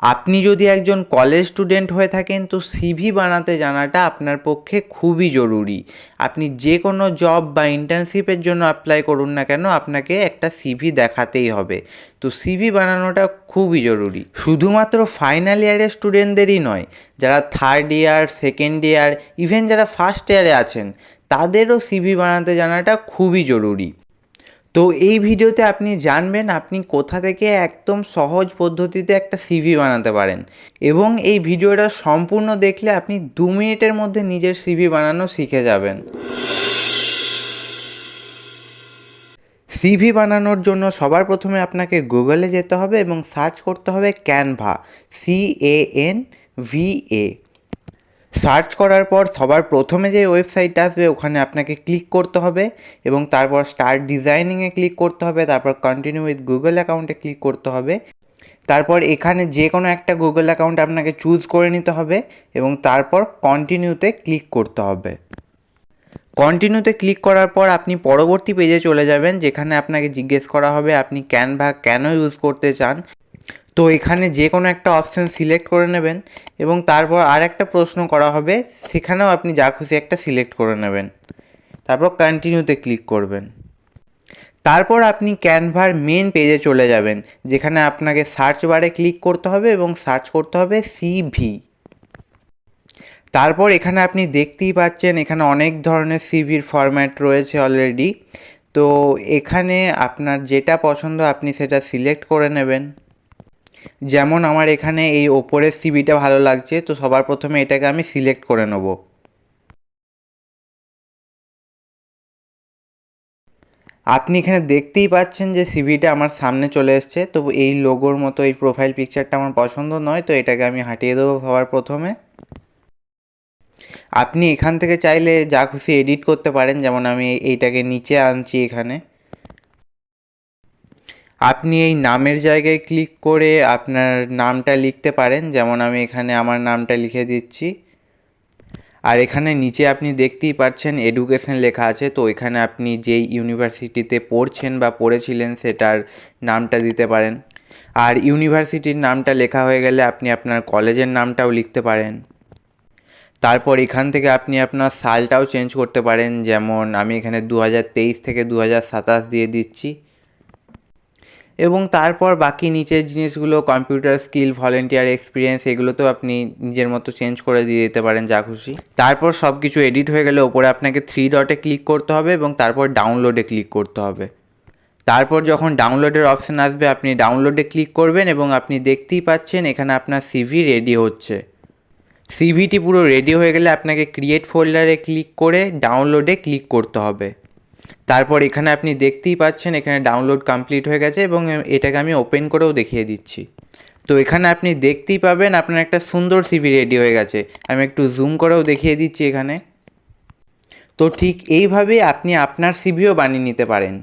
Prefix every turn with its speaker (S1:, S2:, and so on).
S1: আপনি যদি একজন কলেজ স্টুডেন্ট হয়ে থাকেন, তো সিভি বানাতে জানাটা আপনার পক্ষে খুবই জরুরি। আপনি যে কোনো জব বা ইন্টার্নশিপের জন্য অ্যাপ্লাই করুন না কেন, আপনাকে একটা সিভি দেখাতেই হবে। তো সিভি বানানোটা খুবই জরুরি। শুধুমাত্র ফাইনাল ইয়ারের স্টুডেন্টদেরই নয়, যারা third year second year even যারা ফার্স্ট ইয়ারে আছেন, তাদেরও সিভি বানাতে জানাটা খুবই জরুরি। তো এই ভিডিওতে আপনি জানবেন আপনি কোথা থেকে একদম সহজ পদ্ধতিতে একটা সিভি বানাতে পারেন। এবং এই ভিডিওটা সম্পূর্ণ দেখলে আপনি দু মিনিটের মধ্যে নিজের সিভি বানানো শিখে যাবেন। সিভি বানানোর জন্য সবার প্রথমে আপনাকে গুগলে যেতে হবে এবং সার্চ করতে হবে Canva C A N V A search করার পর সবার প্রথমে যে ওয়েবসাইটটা আসবে, ওখানে আপনাকে ক্লিক করতে হবে এবং তারপর স্টার্ট ডিজাইনিংয়ে ক্লিক করতে হবে, তারপর কন্টিনিউ উইথ গুগল অ্যাকাউন্টে ক্লিক করতে হবে। তারপর এখানে যে কোনো একটা গুগল অ্যাকাউন্ট আপনাকে চুজ করে নিতে হবে এবং তারপর কন্টিনিউতে ক্লিক করতে হবে। কন্টিনিউতে ক্লিক করার পর আপনি পরবর্তী পেজে চলে যাবেন, যেখানে আপনাকে জিজ্ঞেস করা হবে আপনি ক্যানভা কেন ইউজ করতে চান। তো এখানে যে কোনো একটা অপশান সিলেক্ট করে নেবেন এবং তারপর আর একটা প্রশ্ন করা হবে, সেখানেও আপনি যা খুশি একটা সিলেক্ট করে নেবেন। তারপর কন্টিনিউতে ক্লিক করবেন। তারপর আপনি ক্যানভার মেন পেজে চলে যাবেন, যেখানে আপনাকে সার্চ বারে ক্লিক করতে হবে এবং সার্চ করতে হবে সিভি তারপর এখানে আপনি দেখতেই পাচ্ছেন, এখানে অনেক ধরনের সিভির ফরম্যাট রয়েছে অলরেডি তো এখানে আপনার যেটা পছন্দ, আপনি সেটা সিলেক্ট করে নেবেন। যেমন আমার এখানে এই ওপরের সিবিটা ভালো লাগছে, তো সবার প্রথমে এটাকে আমি সিলেক্ট করে নেব। আপনি এখানে দেখতেই পাচ্ছেন যে সিভিটা আমার সামনে চলে এসছে, তো এই লোগোর মতো এই প্রোফাইল পিকচারটা আমার পছন্দ নয়, তো এটাকে আমি হাঁটিয়ে দেবো সবার প্রথমে। আপনি এখান থেকে চাইলে যা খুশি এডিট করতে পারেন, যেমন আমি এইটাকে নিচে আনছি এখানে। আপনি এই নামের জায়গায় ক্লিক করে আপনার নামটা লিখতে পারেন। যেমন আমি এখানে আমার নামটা লিখে দিচ্ছি। আর এখানে নিচে আপনি দেখতেই পাচ্ছেন এডুকেশন লেখা আছে। তো এখানে আপনি যেই ইউনিভার্সিটিতে পড়ছেন বা পড়েছিলেন সেটার নামটা দিতে পারেন। আর ইউনিভার্সিটির নামটা লেখা হয়ে গেলে আপনি আপনার কলেজের নামটাও লিখতে পারেন। তারপর এখান থেকে আপনি আপনার সালটাও চেঞ্জ করতে পারেন। যেমন আমি এখানে দু হাজার তেইশ থেকে দু হাজার সাতাশ দিয়ে দিচ্ছি। এবং তারপর বাকি নিচের জিনিসগুলো কম্পিউটার স্কিল ভলেন্টিয়ার এক্সপিরিয়েন্স এগুলোতেও আপনি নিজের মতো চেঞ্জ করে দিয়ে দিতে পারেন যা খুশি। তারপর সব কিছু এডিট হয়ে গেলে ওপরে আপনাকে থ্রি ডটে ক্লিক করতে হবে এবং তারপর ডাউনলোডে ক্লিক করতে হবে। তারপর যখন ডাউনলোডের অপশান আসবে, আপনি ডাউনলোডে ক্লিক করবেন এবং আপনি দেখতেই পাচ্ছেন এখানে আপনার সিভি রেডি হচ্ছে। সিভিটি পুরো রেডি হয়ে গেলে আপনাকে ক্রিয়েট ফোল্ডারে ক্লিক করে ডাউনলোডে ক্লিক করতে হবে। তারপর এখানে আপনি দেখতেই পাচ্ছেন, এখানে ডাউনলোড কমপ্লিট হয়ে গেছে এবং এটাকে আমি ওপেন করেও দেখিয়ে দিচ্ছি। তো এখানে আপনি দেখতেই পাবেন আপনার একটা সুন্দর সিভি রেডি হয়ে গেছে। আমি একটু জুম করেও দেখিয়ে দিচ্ছি এখানে। তো ঠিক এইভাবে আপনি আপনার সিভিও বানিয়ে নিতে পারেন।